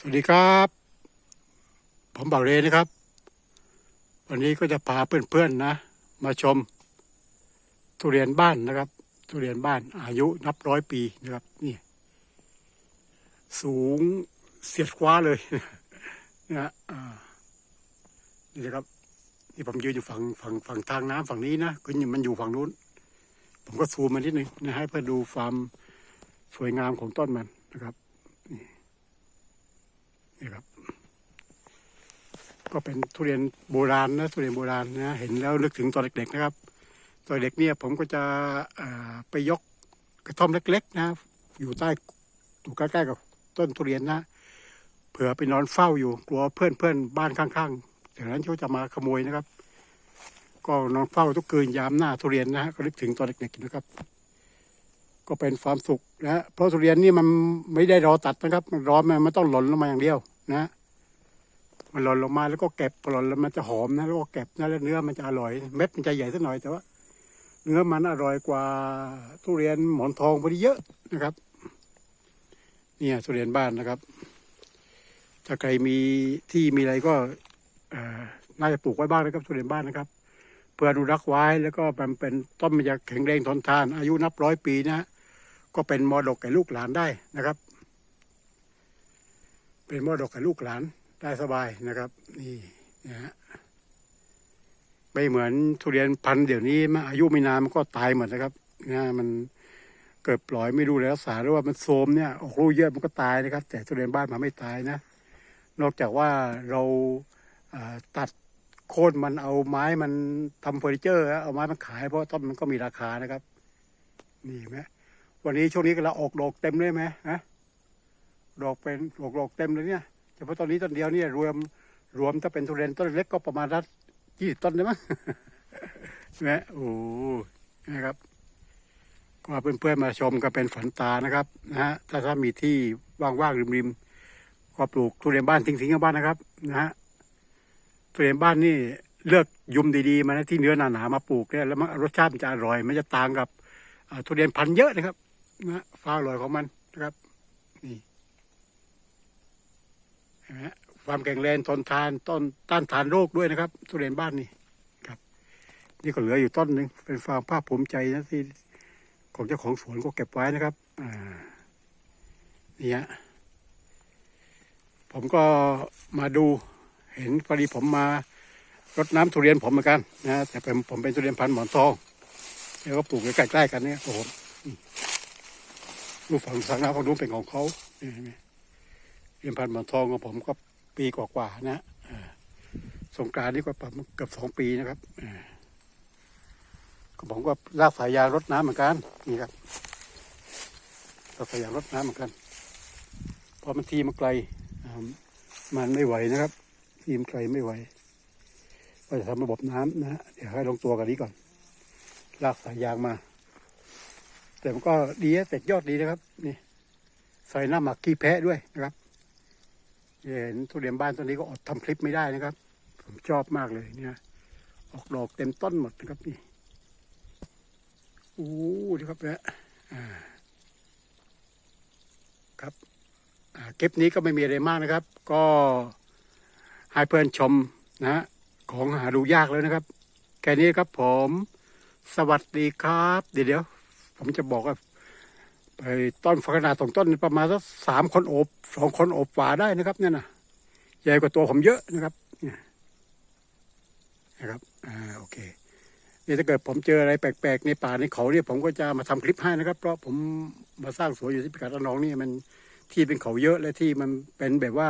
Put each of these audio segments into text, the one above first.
สวัสดีครับ ผมบ่าวเรนะครับ วันนี้ก็จะพาเพื่อนๆนะ มาชม ทุเรียนบ้านนะครับ ทุเรียนบ้านอายุนับร้อยปีนะครับ นี่ สูงเสียดคว้าเลยนะฮะนี่นะครับนี่ผมยืนอยู่ฝั่งฝั่งฝั่งทางน้ำฝั่งนี้นะคือมันอยู่ฝั่งนู้น ผมก็ซูมมานิดนึงนะให้เพื่อดูความสวยงามของต้นมันนะครับ นี่ครับ ก็เป็นทุเรียนโบราณนะทุเรียนโบราณนะเห็นแล้วนึกถึงตอนเด็กๆนะครับตอนเด็กเนี่ยผมก็จะไปยกกระท่อมเล็ก ๆ นะ อยู่ใต้อยู่ใกล้ๆกับต้นทุเรียนนะเผื่อไปนอนเฝ้าอยู่กลัวเพื่อนๆบ้านข้างๆจากนั้นเขาจะมาขโมยนะครับ ก็นอนเฝ้าทุกคืนยามหน้าทุเรียนนะก็นึกถึงตอนเด็กๆนะครับ ก็เป็นความสุขนะฮะเพราะทุเรียนนี่มันไม่ได้รอตัดนะครับ มันรอมันมันต้องหล่นลงมาอย่างเดียวนะมันหล่นลงมาแล้วก็เก็บหล่นแล้วมันจะหอมนะแล้วก็เก็บนะแล้วเนื้อมันจะอร่อย เม็ดมันจะใหญ่สักหน่อยแต่ว่า เนื้อมันอร่อยกว่าทุเรียนหมอนทองพอดีเยอะนะครับ เนี่ยทุเรียนบ้านนะครับถ้าใครมีที่มีอะไรก็น่าจะปลูกไว้บ้างนะครับทุเรียนบ้านนะครับ เพื่ออนุรักษ์ไว้แล้วก็มันเป็นต้นมันจะแข็งแรงทนทาน อายุนับร้อยปีนะ ก็เป็นมรดกแก่ลูกหลานได้นะครับ เป็นมรดกแก่ลูกหลานได้สบายนะครับ นี่นะฮะไม่เหมือนทุเรียนพันธุ์เดี๋ยวนี้มันอายุไม่นานมันก็ตายหมดนะครับนะมันเกิดปล่อยไม่ดูแลรักษาหรือว่ามันโทมเนี่ยออกลูกเยอะมันก็ตายนะครับ แต่ทุเรียนบ้านมันไม่ตายนะ นอกจากว่าเราตัดโค่นมันเอาไม้มันทำเฟอร์นิเจอร์ เอาไม้มันขายเพราะต้นมันก็มีราคานะครับ นี่ไหม วันนี้ช่วงนี้ก็เราออกดอกเต็มเลยไหมฮะดอกเป็นออกดอกเต็มเลยเนี่ยเฉพาะตอนนี้ต้นเดียวเนี่ยรวมรวมถ้าเป็นทุเรียนต้นเล็กก็ประมาณรัดยี่ต้นได้มั้งใช่ไหมโอ้นะครับก็เพื่อนๆมาชมก็เป็นฝันตานะครับนะฮะถ้าถ้ามีที่ว่างๆริมๆก็ปลูกทุเรียนบ้านทิ้งๆกันบ้านนะครับนะฮะทุเรียนบ้านนี่เลือกยุมดีๆมานะที่เนื้อหนาๆมาปลูกเนี่ยแล้วมันรสชาติมันจะอร่อย มันจะต่างกับทุเรียนพันธุ์เยอะนะครับ นะฟ้าอร่อยของมันนะครับ นี่เห็นไหมความแข็งแรงทนทานต้นต้านทานโรคด้วยนะครับ ทุเรียนบ้านนี่ครับ นี่ก็เหลืออยู่ต้นหนึ่งเป็นความภาคภูมิใจนะที่ของเจ้าของสวนก็เก็บไว้นะครับ อ่านี่ฮะผมก็มาดูเห็นพอดีผมมารดน้ำทุเรียนผมเหมือนกันนะแต่เป็นผมเป็นทุเรียนพันธุ์หมอนทองแล้วก็ปลูกใกล้ๆกันเนี่ยโอ้โห ลูกฝั่งสังนาฝั่งนู้นเป็นของเขานี่เห็นไหมเรียนพันธุ์หมอนทองของผมก็ปีกว่าๆนะสงกานต์นี่ก็ประมาณเกือบสองปีนะครับก็ผมก็ลากสายยางรดน้ำเหมือนกันนี่ครับลากสายยางรดน้ำเหมือนกันเพราะมันทีมันไกลมันไม่ไหวนะครับ ทีมไกลไม่ไหวก็จะทำระบบน้ำนะฮะเดี๋ยวให้ลงตัวกันนี้ก่อน ลากสายยางมา แต่มันก็ดีนะแตกยอดดีนะครับ นี่ใส่หน้าหมักขี้แพะด้วยนะครับเห็นทุเรียนบ้านต้นนี้ก็อดทำคลิปไม่ได้นะครับ ผมชอบมากเลยเนี่ยออกดอกเต็มต้นหมดนะครับนี่โอ้ดีครับเนี่ยครับคลิปนี้ก็ไม่มีอะไรมากนะครับ ก็ให้เพื่อนชมนะฮะของหาดูยากแล้วนะครับ แค่นี้ครับผม สวัสดีครับ เดี๋ยว ผมจะบอกว่าไปต้นฝักขนาดสองต้นประมาณสักสามคนโอบสองคนโอบฝาได้นะครับ เนี่ยนะใหญ่กว่าตัวผมเยอะนะครับเนี่ยนะครับอ่าโอเคนี่ถ้าเกิดผมเจออะไรแปลกๆในป่าในเขาเนี่ยผมก็จะมาทำคลิปให้นะครับ เพราะผมมาสร้างสวนอยู่ที่พิกัดระนองนี่มันที่เป็นเขาเยอะและที่มันเป็นแบบว่า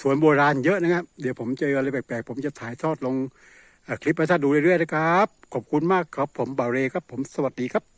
สวนโบราณเยอะนะครับ เดี๋ยวผมเจออะไรแปลกๆผมจะถ่ายทอดลงคลิปให้ท่านดูเรื่อยๆนะครับ ขอบคุณมากครับ ผมบ่าวเรครับ ผมสวัสดีครับ